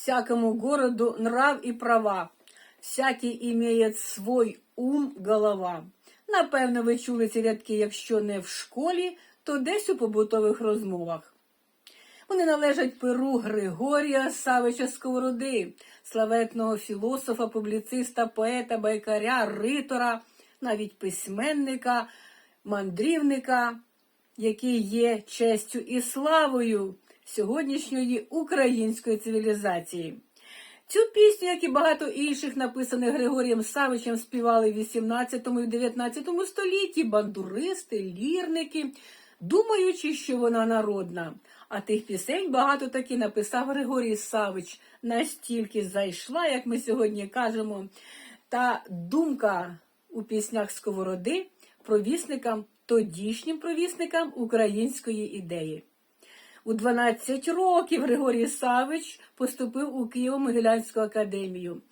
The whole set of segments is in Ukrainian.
всякому городу нрав и права, всякий имеет свой ум, голова. Напевно, ви чули ці рядки, якщо не в школі, то десь у побутових розмовах. Вони належать перу Григорія Савича Сковороди, славетного філософа, публіциста, поета, байкаря, ритора, навіть письменника, мандрівника, який є честю і славою сьогоднішньої української цивілізації. Цю пісню, як і багато інших, написаних Григорієм Савичем, співали в 18 і 19 столітті бандуристи, лірники, думаючи, що вона народна. А тих пісень багато таки написав Григорій Савич. Настільки зайшла, як ми сьогодні кажемо, та думка у піснях Сковороди провісникам, тодішнім провісникам української ідеї. У 12 років Григорій Савич поступив у Києво-Могилянську академію.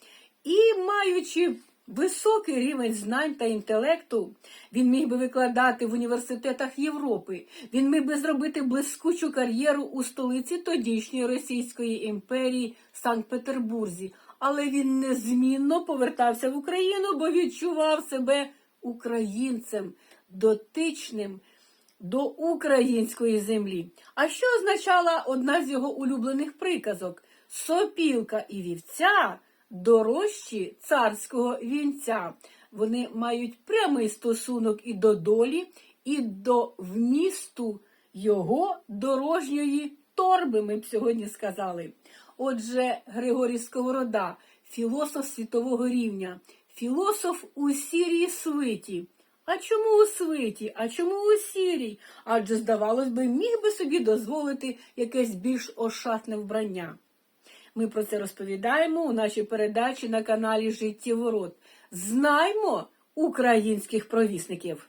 І, маючи високий рівень знань та інтелекту, він міг би викладати в університетах Європи. Він міг би зробити блискучу кар'єру у столиці тодішньої Російської імперії Санкт-Петербурзі. Але він незмінно повертався в Україну, бо відчував себе українцем, дотичним до української землі. А що означала одна з його улюблених приказок? Сопілка і вівця дорожчі царського вінця. Вони мають прямий стосунок і до долі, і до вмісту його дорожньої торби, ми б сьогодні сказали. Отже, Григорій Сковорода, філософ світового рівня, філософ у сірій свиті. А чому у свиті? А чому у сірій? Адже, здавалось би, міг би собі дозволити якесь більш ошатне вбрання. Ми про це розповідаємо у нашій передачі на каналі Життєворот. Знаймо українських провісників.